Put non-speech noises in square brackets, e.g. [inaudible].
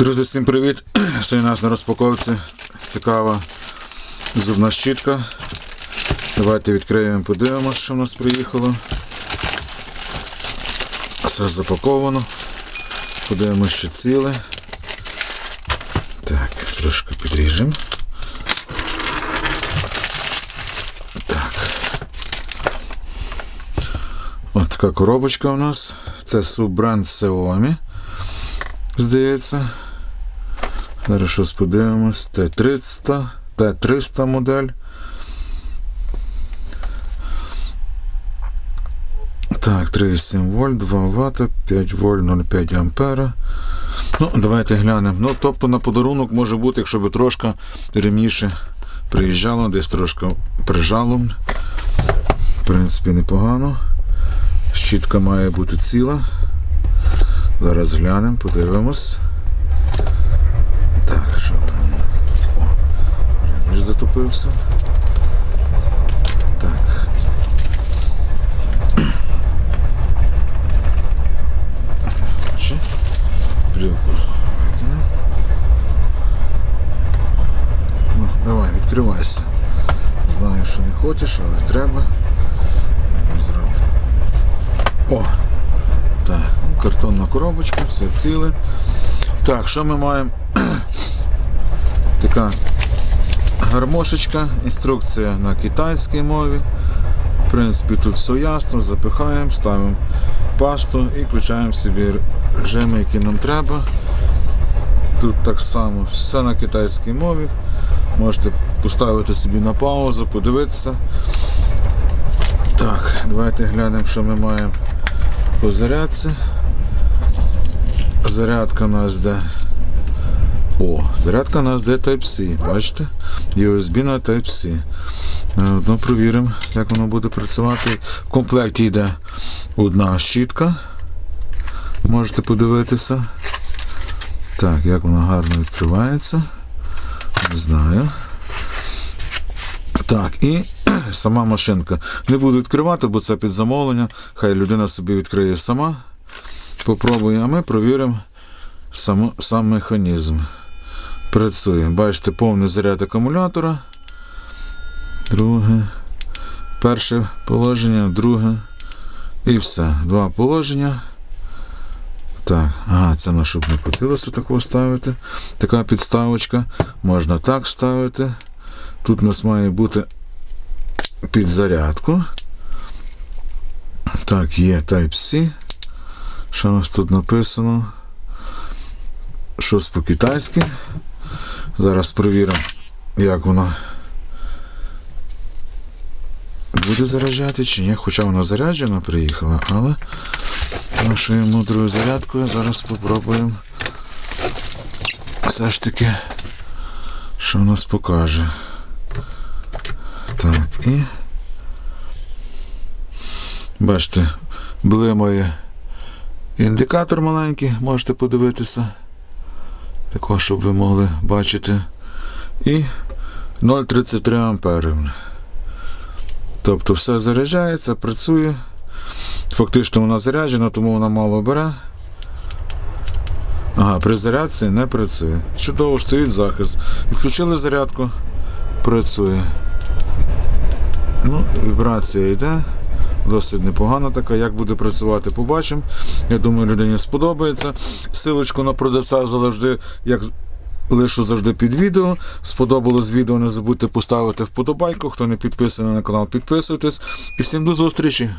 Друзі, всім привіт! [clears throat] Сьогодні у нас на розпаковці цікава зубна щітка. Давайте відкриємо, подивимося, що в нас приїхало. Все запаковано. Подивимося, що ціле. Так, трошки підріжемо. Так. Ось така коробочка у нас. Це суббренд Xiaomi. Здається. Зараз щось подивимось. Т-300, Т-300 модель. Так, 3,7 вольт, 2 Вт, 5 вольт, 0,5 ампера. Ну, давайте глянемо. Ну, тобто на подарунок може бути, якщо би трошки рівніше приїжджало, десь трошки прижало. В принципі, непогано. Щітка має бути ціла. Зараз глянемо, подивимось. Так, що воно? О, вже. Так. Ну, давай, відкривайся. Знаю, що не хочеш, але треба. Треба зробити. О! Так, ну, картонна коробочка, все ціле. Так, що ми маємо? [clears throat] Така гармошечка, інструкція на китайській мові. В принципі, тут все ясно, запихаємо, ставимо пасту і включаємо собі режими, які нам треба. Тут так само все на китайській мові. Можете поставити собі на паузу, подивитися. Так, давайте глянемо, що ми маємо по зарядці. Зарядка у нас де. О, зарядка у нас де Type-C, бачите? USB на Type-C. Е, Ну, провіримо, як воно буде працювати. В комплекті йде одна щітка. Можете подивитися. Так, як вона гарно відкривається. Не знаю. Так, і [clears throat] сама машинка. Не буду відкривати, бо це під замовлення. Хай людина собі відкриє сама. Попробує, а ми провіримо сам, сам механізм. Працює. Бачите, повний заряд акумулятора. Друге. Перше положення, друге. І все. Два положення. Так, ага, це на щоб не котилося такого ставити. Така підставочка. Можна так ставити. Тут у нас має бути під зарядку. Так, є Type-C. Що у нас тут написано? Щось по-китайськи. Зараз перевіримо, як воно буде заряджати чи ні. Хоча вона заряджена приїхала, але нашою мудрою зарядкою зараз спробуємо все ж таки, що в нас покаже. Так, і. Бачите, блимає індикатор маленький, можете подивитися. Такого, щоб ви могли бачити. І 0,33 ампери. Тобто все заряджається, працює. Фактично вона заряджена, тому вона мало бере. Ага, при зарядці не працює. Чудово стоїть захист. Відключили зарядку, працює. Ну, вібрація йде. Досить непогана така. Як буде працювати, побачимо. Я думаю, людині сподобається. Силочку на продавця завжди, як лишу завжди під відео. Сподобалось відео, не забудьте поставити вподобайку. Хто не підписаний на канал, підписуйтесь. І всім до зустрічі!